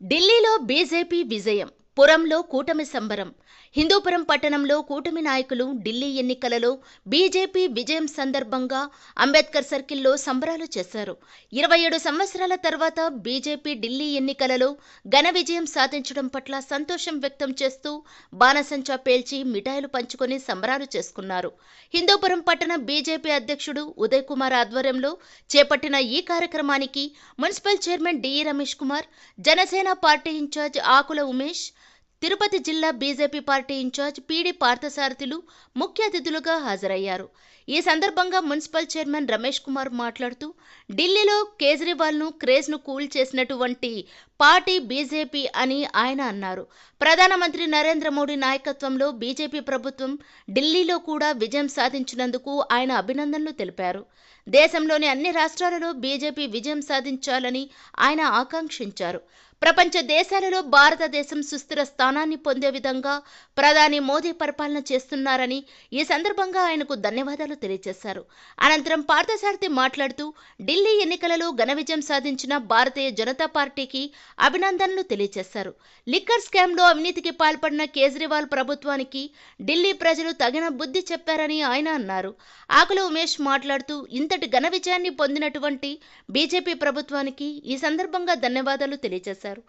ఢిల్లీలో బీజేపీ విజయం. పురంలో కూటమి సంబరం. హిందూపురం పట్టణంలో కూటమి నాయకులు ఢిల్లీ ఎన్నికలలో బీజేపీ విజయం సందర్భంగా అంబేద్కర్ సర్కిల్లో సంబరాలు చేశారు. ఇరవై ఏడు సంవత్సరాల తర్వాత బీజేపీ ఢిల్లీ ఎన్నికలలో ఘన విజయం సాధించడం పట్ల సంతోషం వ్యక్తం చేస్తూ బాణసంచా పేల్చి మిఠాయిలు పంచుకొని సంబరాలు చేసుకున్నారు. హిందూపురం పట్టణ బీజేపీ అధ్యక్షుడు ఉదయ్ కుమార్ ఆధ్వర్యంలో చేపట్టిన ఈ కార్యక్రమానికి municipal chairman DE Ramesh Kumar Janasena party incharge Akula Umesh Tirupati జిల్లా బీజేపీ పార్టీ ఇన్ఛార్జ్ పీడి పార్థసారథులు ముఖ్య అతిథులుగా హాజరయ్యారు. ఈ సందర్భంగా మున్సిపల్ చైర్మన్ రమేష్ కుమార్ మాట్లాడుతూ ఢిల్లీలో కేజ్రీవాల్ను క్రేజ్ను కూల్ చేసినటువంటి పార్టీ బీజేపీ అని ఆయన అన్నారు. ప్రధానమంత్రి నరేంద్ర మోడీ నాయకత్వంలో బీజేపీ ప్రభుత్వం ఢిల్లీలో కూడా విజయం సాధించినందుకు ఆయన అభినందనలు తెలిపారు. దేశంలోని అన్ని రాష్ట్రాలలో బీజేపీ విజయం సాధించాలని ఆయన ఆకాంక్షించారు. ప్రపంచ దేశాలలో భారతదేశం సుస్థిర స్థానాన్ని పొందే విధంగా ప్రధాని మోదీ పరిపాలన చేస్తున్నారని ఈ సందర్భంగా ఆయనకు ధన్యవాదాలు తెలియజేశారు. అనంతరం పార్థసారథి మాట్లాడుతూ ఢిల్లీ ఎన్నికలలో ఘన విజయం సాధించిన భారతీయ జనతా పార్టీకి అభినందనలు తెలియజేశారు. లిక్కర్ స్కామ్లో అవినీతికి పాల్పడిన కేజ్రీవాల్ ప్రభుత్వానికి ఢిల్లీ ప్రజలు తగిన బుద్ధి చెప్పారని ఆయన అన్నారు. ఆకుల ఉమేష్ మాట్లాడుతూ ఇంతటి ఘన విజయాన్ని పొందినటువంటి బీజేపీ ప్రభుత్వానికి ఈ సందర్భంగా ధన్యవాదాలు తెలియజేశారు.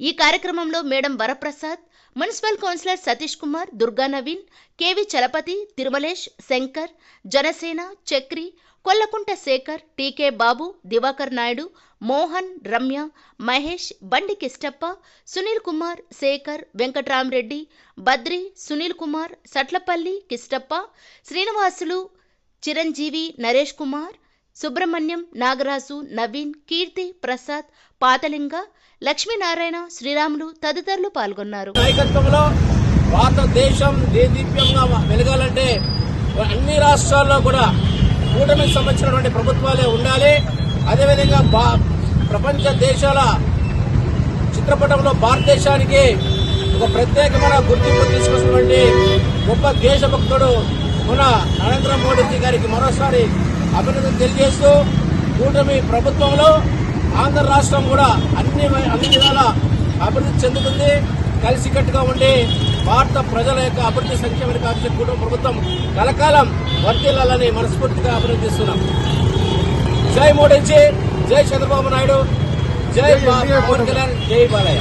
ఈ కార్యక్రమంలో madam Varaprasad municipal councillor Satish Kumar Durga Naveen KV Chalapathi Tirumalesh Shankar Janasena Chakri Kollakunta Sekhar TK Babu Divakar Naidu Mohan Ramya Mahesh Bandi Kishtappa Sunil Kumar Shekhar Venkatrama Reddy Badri Sunil Kumar సట్లపల్లి Kishtappa Srinivasulu Chiranjeevi Naresh Kumar Subrahmanyam Nagaraju Naveen కీర్తి ప్రసాద్ పాతలింగ లక్ష్మీనారాయణ శ్రీరాములు తదితరులు పాల్గొన్నారు. నాయకత్వంలో భారతదేశం దేదీప్యంగా వెలగాలంటే అన్ని రాష్ట్రాల్లో కూడా కూటమికి సంబంధించినటువంటి ప్రభుత్వాలే ఉండాలి. అదేవిధంగా భా ప్రపంచ దేశాల చిత్రపటంలో భారతదేశానికి ఒక ప్రత్యేకమైన గుర్తింపు తీసుకొచ్చినటువంటి గొప్ప దేశభక్తుడు మన నరేంద్ర మోడీజీ గారికి మరోసారి అభినందన తెలియజేస్తూ కూటమి ప్రభుత్వంలో ఆంధ్ర రాష్ట్రం కూడా అన్ని అన్ని విధాల అభివృద్ధి చెందుతుంది కలిసికట్టుగా ఉండి భారత ప్రజల యొక్క అభివృద్ధి సంక్షేమానికి కావాల్సిన కుటుంబ ప్రభుత్వం కలకాలం వర్తిల్లాలని మనస్ఫూర్తిగా అభినందిస్తున్నాం. జై మోడీజీ జై చంద్రబాబు నాయుడు జై పవన్ కళ్యాణ్ జై బాలయ్య.